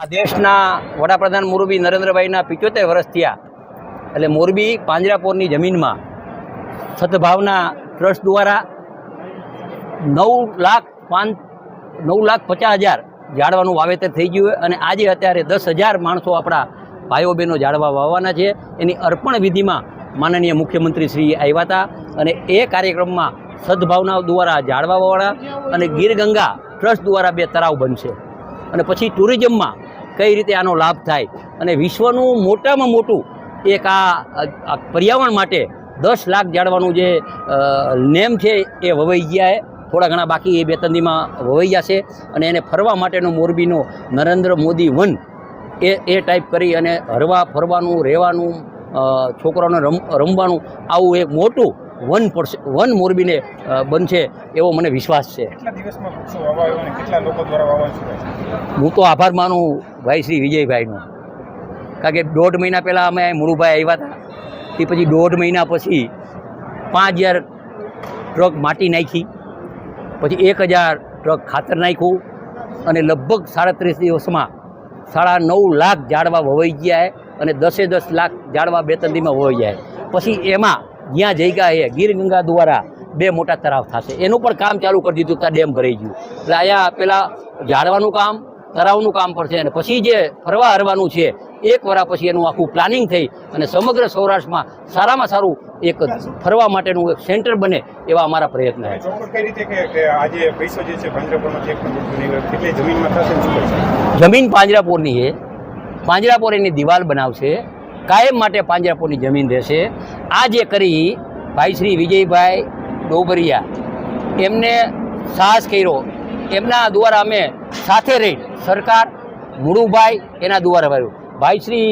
આ દેશના વડાપ્રધાન મોરબી નરેન્દ્રભાઈના પિચોતેર વર્ષ થયા. એટલે મોરબી પાંજરાપોરની જમીનમાં સદભાવના ટ્રસ્ટ દ્વારા નવ લાખ પાંચ, નવ લાખ પચાસ હજાર ઝાડવાનું વાવેતર થઈ ગયું અને આજે અત્યારે દસ હજાર માણસો આપણા ભાઈઓ બહેનો ઝાડવા વાવવાના છે. એની અર્પણ વિધિમાં માનનીય મુખ્યમંત્રી શ્રી આવ્યા હતા અને એ કાર્યક્રમમાં સદભાવના દ્વારા ઝાડવા અને ગીર ગંગા ટ્રસ્ટ દ્વારા બે તળાવ બનશે. અને પછી ટુરિઝમમાં કઈ રીતે આનો લાભ થાય. અને વિશ્વનું મોટામાં મોટું એક આ પર્યાવરણ માટે દસ લાખ જાળવાનું જે નેમ છે એ વવાઈ ગયા છે. થોડા ઘણા બાકી એ બે ત્રણ વવાઈ વવાઈ જશે અને એને ફરવા માટેનો મોરબીનો નરેન્દ્ર મોદી વન એ એ ટાઈપ કરી અને હરવા ફરવાનું, રહેવાનું છોકરાઓને રમ, રમવાનું આવું એક મોટું વન પડશે વન મોરબીને બનશે એવો મને વિશ્વાસ છે? હું તો આભાર માનું ભાઈ શ્રી વિજયભાઈનો. કારણ કે દોઢ મહિના પહેલાં અમે મુળુભાઈ આવ્યા હતા. તે પછી દોઢ મહિના પછી પાંચ હજાર ટ્રક માટી નાખી. પછી એક હજાર ટ્રક ખાતર નાખ્યું. અને લગભગ સાડત્રીસ દિવસમાં સાડા નવ લાખ ઝાડવા વવાઈ ગયા અને દસે દસ લાખ ઝાડવા બે ત્રણ વવાઈ જાય પછી એમાં જ્યાં જગ્યા છે ગીર ગંગા દ્વારા બે મોટા તરાવ થશે. એનું પણ કામ ચાલુ કરી દીધું ત્યાં ડેમ ભરાઈ ગયું. એટલે અહીંયા પેલા ઝાડવાનું કામ તરાવનું કામ પડશે અને પછી જે ફરવા હરવાનું છે એક વરા પછી એનું આખું પ્લાનિંગ થઈ અને સમગ્ર સૌરાષ્ટ્રમાં સારામાં સારું એક ફરવા માટેનું એક સેન્ટર બને એવા અમારા પ્રયત્ન છે. જમીન પાંજરાપોરની છે. પાંજરાપોર એની દિવાલ બનાવશે. કાયમ માટે પાંજરાપોળની જમીન રહેશે. આ જે કરી ભાઈ શ્રી વિજયભાઈ ડોબરિયા, એમને સાહસ કર્યો. એમના દ્વારા અમે સાથે રહી સરકાર, મુળુભાઈ એના દ્વારા ભર્યું ભાઈ શ્રી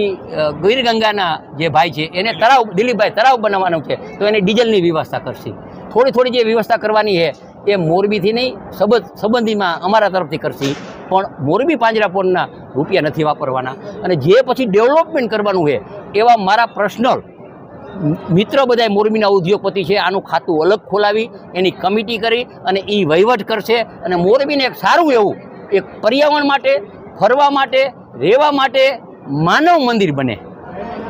ગીરગંગાના ગીર ગંગાના જે ભાઈ છે, એને તળાવ, દિલીપભાઈ તળાવ બનાવવાનો છે, તો એને ડીઝલની વ્યવસ્થા કરશે. થોડી થોડી જે વ્યવસ્થા કરવાની છે એ મોરબીથી નહીં, સંબંધ સંબંધીમાં અમારા તરફથી કરશે. પણ મોરબી પાંજરાપોળના રૂપિયા નથી વાપરવાના. અને જે પછી ડેવલપમેન્ટ કરવાનું છે, એવા મારા પર્સનલ મિત્ર બધા મોરબીના ઉદ્યોગપતિ છે, આનું ખાતું અલગ ખોલાવી, એની કમિટી કરી અને એ વહીવટ કરશે. અને મોરબીને એક સારું એવું, એક પર્યાવરણ માટે, ફરવા માટે, રહેવા માટે માનવ મંદિર બને.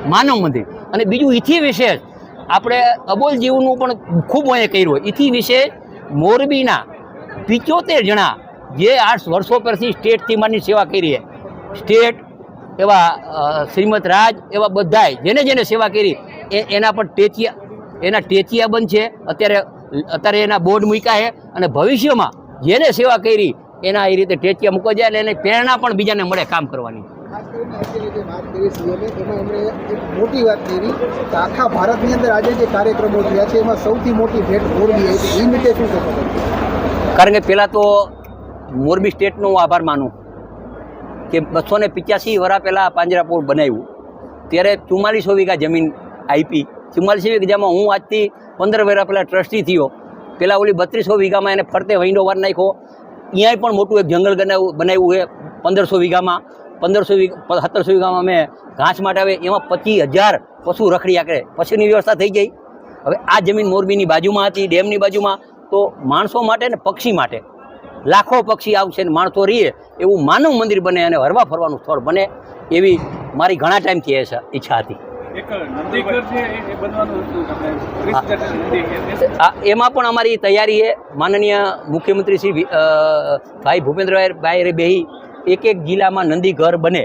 માનવ મંદિર. અને બીજું ઇથી વિશેષ, આપણે અબોલ જીવનું પણ ખૂબ અહીંયા કર્યું ઇથી વિશેષ મોરબીના પિચોતેર જણા જે આઠ વર્ષો પરથી સ્ટેટથી માની સેવા કરી સ્ટેટ એવા શ્રીમદ રાજ એવા બધાય જેને જેને સેવા કરી, એ એના પર ટેચિયા, એના ટેચિયા બંધ છે. અત્યારે અત્યારે એના બોર્ડ મૂક્યા છે અને ભવિષ્યમાં જેને સેવા કરી, એના એ રીતે ટેચિયા મૂકવા જાય એટલે એને પ્રેરણા પણ બીજાને મળે કામ કરવાની. ખાસ કરીને અત્યારે જે વાત કરી સીએમએ એમાં એમણે એક મોટી વાત કરી કે આખા ભારતની અંદર આજે જે કાર્યક્રમો થયા છે, એમાં સૌથી મોટી ભેટ મોરબી એ નિમિત્તે શું કહેશો કારણ કે પહેલાં તો મોરબી સ્ટેટનો હું આભાર માનું કે બસો ને પિચ્યાસી વરા પહેલાં પાંજરાપોળ બનાવ્યું. ત્યારે ચુમ્માલીસો વીઘા જમીન આપી. ચુમ્માલીસો વીઘામાં હું આજથી પંદર વર્ષ પહેલાં ટ્રસ્ટી થયો. પહેલાં ઓલી બત્રીસો વીઘામાં એને ફરતે વહીનો વાર નાખ્યો. અહીંયા પણ મોટું એક જંગલ બનાવ્યું બનાવ્યું છે પંદરસો વીઘામાં. પંદરસો વીઘા સત્તરસો વીઘામાં અમે ઘાસ માટે આવે એમાં પચીસ હજાર પશુ રખડી આકરે પશુની વ્યવસ્થા થઈ ગઈ. હવે આ જમીન મોરબીની બાજુમાં હતી ડેમની બાજુમાં. તો માણસો માટે ને પક્ષી માટે. લાખો પક્ષી આવશે ને માણસો રહીએ એવું માનવ મંદિર બને અને હરવા ફરવાનું સ્થળ બને એવી મારી ઘણા ટાઈમથી એ છે ઈચ્છા હતી. એમાં પણ અમારી તૈયારી એ માનનીય મુખ્યમંત્રી શ્રી ભાઈ ભૂપેન્દ્રભાઈ ભાઈ બેહી એક એક જિલ્લામાં નંદી ઘર બને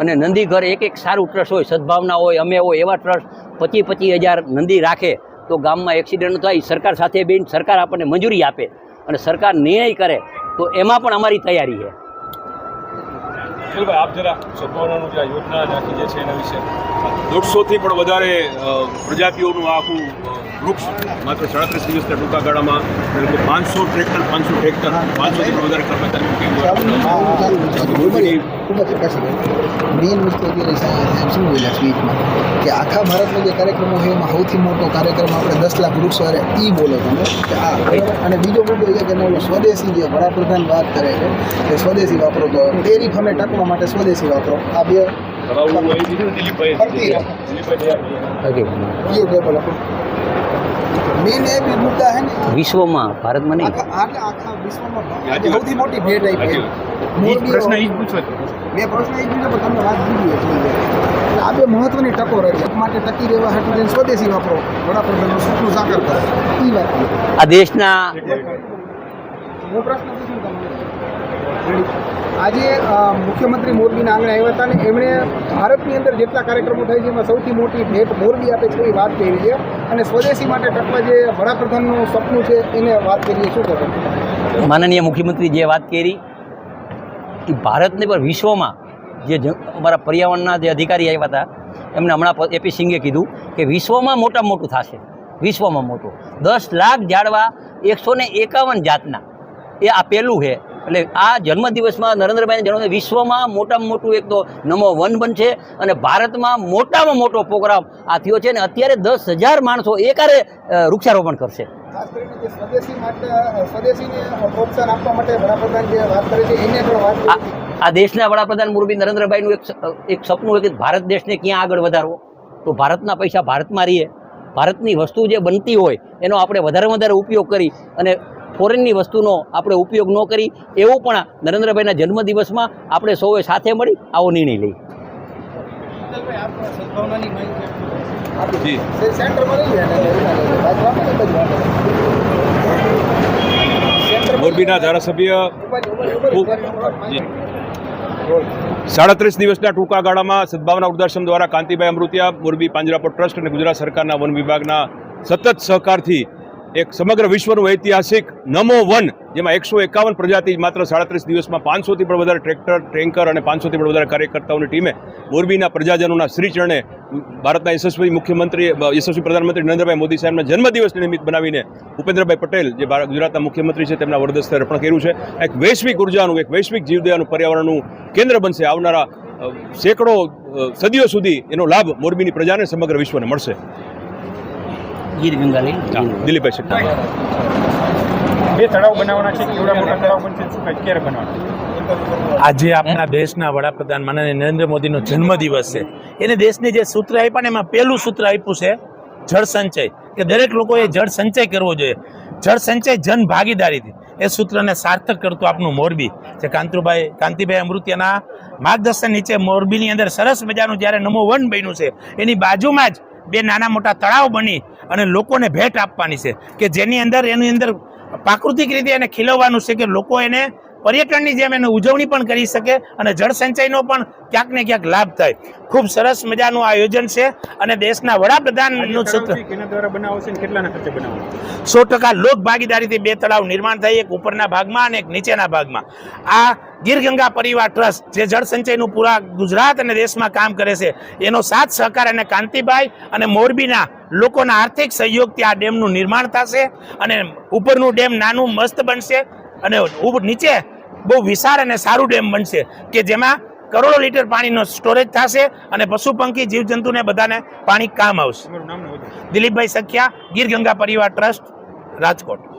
અને નંદી ઘર એક એક સારું ટ્રસ્ટ હોય, સદભાવના હોય, અમે હોય એવા ટ્રસ્ટ પચીસ પચીસ હજાર નંદી રાખે તો ગામમાં એક્સિડન્ટ થાય, સરકાર સાથે બેન સરકાર આપણને મંજૂરી આપે અને સરકાર નિર્ણય કરે તો એમાં પણ અમારી તૈયારી છે. ભાઈ આપ જરા સદભાવનાનું જે આ યોજના નાખી જે છે એના વિશે. દોઢસોથી પણ વધારે પ્રજાતિઓનું આ આખું વૃક્ષ માત્ર સાડત્રીસ દિવસના ટૂંકા ગાળામાં પાંચસો ટ્રેક્ટર પાંચસો ટ્રેક્ટર પાંચસોથી પણ વધારે કર્મચારી ખૂબ જ મેઇન વસ્તુ અત્યારે સાહેબ સાહેબ શું બોલ્યા સ્પીચમાં કે આખા ભારતનો જે કાર્યક્રમો છે એમાં સૌથી મોટો કાર્યક્રમ આપણે દસ લાખ વૃક્ષો અરે એ બોલો તમે કે આ અને બીજો મુદ્દો એ છે કે સ્વદેશી જે વડાપ્રધાન વાત કરે છે કે સ્વદેશી વાપરો તો ટેરિફ અમે ટકવા માટે સ્વદેશી વાપરો. આ બે એ વિશ્વમાં ભારતમાં નહીં? સૌથી મોટી ભેટ આપી જ પ્રશ્ન જ પૂછો મેં પ્રશ્ન એ પૂછ્યો પણ તમને વાત દીધી એટલે આ બે મહત્વની ટકો રહી માટે ટકી રહેવા હેઠળ સ્વદેશી વાપરો. વડાપ્રધાનનું સપનું સાકાર કરો. એ વાત. આ દેશના હું પ્રશ્ન પૂછું તમને? આજે મુખ્યમંત્રી મોરબીના આંગણે આવ્યા હતા ને એમણે ભારતની અંદર જેટલા કાર્યક્રમો થાય છે એમાં સૌથી મોટી ભેટ મોરબી આપે છે એ વાત કરી છે. અને સ્વદેશી માટે ટકવા જે વડાપ્રધાનનું સપનું છે એને વાત કરીએ શું કહો માનનીય મુખ્યમંત્રી જે વાત કરી, એ ભારતને પણ વિશ્વમાં જે અમારા પર્યાવરણના જે અધિકારી આવ્યા હતા, એમને હમણાં એપી સિંઘે કીધું કે વિશ્વમાં મોટામાં મોટું થશે. વિશ્વમાં મોટું. દસ લાખ ઝાડવા એકસો ને એકાવન જાતના. એ આ પહેલું છે. એટલે આ જન્મદિવસમાં નરેન્દ્રભાઈને જણાવ્યું વિશ્વમાં મોટામાં મોટું એક તો નમો વન બનશે અને ભારતમાં મોટામાં મોટો પ્રોગ્રામ આ થયો છે અને અત્યારે દસ હજાર માણસો એકારે વૃક્ષારોપણ કરશે. આ દેશના વડાપ્રધાન મુરબી નરેન્દ્રભાઈનું એક એક સપનું હોય કે ભારત દેશને ક્યાં આગળ વધારવો. તો ભારતના પૈસા ભારતમાં રહીએ. ભારતની વસ્તુ જે બનતી હોય એનો આપણે વધારે વધારે ઉપયોગ કરી અને ફોરેનની વસ્તુનો આપણે ઉપયોગ ન કરી, એવું પણ નરેન્દ્રભાઈના જન્મદિવસમાં આપણે સૌએ સાથે મળી આવો નિર્ણય લઈ મોરબીના ધારાસભ્ય. સાડત્રીસ દિવસના ટૂંકા ગાળામાં સદભાવના વૃદ્ધાશ્રમ દ્વારા કાંતિભાઈ અમૃતિયા, મોરબી પાંજરાપોળ ટ્રસ્ટ અને ગુજરાત સરકારના વન વિભાગના સતત સહકારથી એક સમગ્ર વિશ્વનું ઐતિહાસિક નમો વન, જેમાં એકસો એકાવન પ્રજાતિ માત્ર સાડત્રીસ દિવસમાં પાંચસોથી પણ વધારે ટ્રેક્ટર, ટેન્કર અને પાંચસોથી પણ વધારે કાર્યકર્તાઓની ટીમે મોરબીના પ્રજાજનોના શ્રીચરણે ભારતના યશસ્વી મુખ્યમંત્રી યશસ્વી પ્રધાનમંત્રી નરેન્દ્રભાઈ મોદી સાહેબના જન્મદિવસ નિમિત્ત બનાવીને ઉપેન્દ્રભાઈ પટેલ, જે ગુજરાતના મુખ્યમંત્રી છે, તેમના વરદસ્તે અર્પણ કર્યું છે. એક વૈશ્વિક ઉર્જાનું, એક વૈશ્વિક જીવદયાનું પર્યાવરણનું કેન્દ્ર બનશે. આવનારા સેંકડો સદીઓ સુધી એનો લાભ મોરબીની પ્રજાને સમગ્ર વિશ્વને મળશે. ગીર ગંગા લઈ દિલીપભાઈ શક્તિ બે તળાવ બનાવવાના છે કેવડા મોટા તળાવ બનશે શું ક્યારે બનાવવાના? આજે આપણા દેશના વડાપ્રધાન માનનીય નરેન્દ્ર મોદીનો જન્મદિવસ છે. એને દેશની જે સૂત્ર આપ્યા ને એમાં પહેલું સૂત્ર આપ્યું છે જળ સંચય. કે દરેક લોકોએ જળ સંચય કરવો જોઈએ. જળ સંચય જન ભાગીદારીથી. એ સૂત્રને સાર્થક કરતું આપનું મોરબી. જે કાંતુભાઈ કાંતિભાઈ અમૃત્યના માર્ગદર્શન નીચે મોરબીની અંદર સરસ મજાનું જ્યારે નમો વન બન્યું છે એની બાજુમાં જ બે નાના મોટા તળાવ બની. અને લોકોને ભેટ આપવાની છે કે જેની અંદર એની અંદર પ્રાકૃતિક રીતે એને ખીલવવાનું છે કે લોકો એને પર્યટનની જેમ એને ઉજવણી પણ કરી શકે અને જળ સંચયનો પણ ક્યાંક ને ક્યાંક લાભ થાય. ખૂબ સરસ મજાનું આયોજન છે અને દેશના વડાપ્રધાનનું સૂત્ર સો ટકા લોક ભાગીદારીથી બે તળાવ નિર્માણ થાય એક ઉપરના ભાગમાં અને એક નીચેના ભાગમાં. આ ગીર ગંગા પરિવાર ટ્રસ્ટ જે જળ સંચયનું પૂરા ગુજરાત અને દેશમાં કામ કરે છે એનો સાથ સહકાર અને કાંતિભાઈ અને મોરબીના લોકોના આર્થિક સહયોગથી આ ડેમનું નિર્માણ થશે અને ઉપરનું ડેમ નાનું મસ્ત બનશે અને નીચે બહુ વિશાળ અને સારું ડેમ બનશે કે જેમાં કરોડો લીટર પાણીનો સ્ટોરેજ થશે અને પશુ પંખી જીવજંતુને બધાને પાણી કામ આવશે. દિલીપભાઈ સખિયા ગીર ગંગા પરિવાર ટ્રસ્ટ રાજકોટ.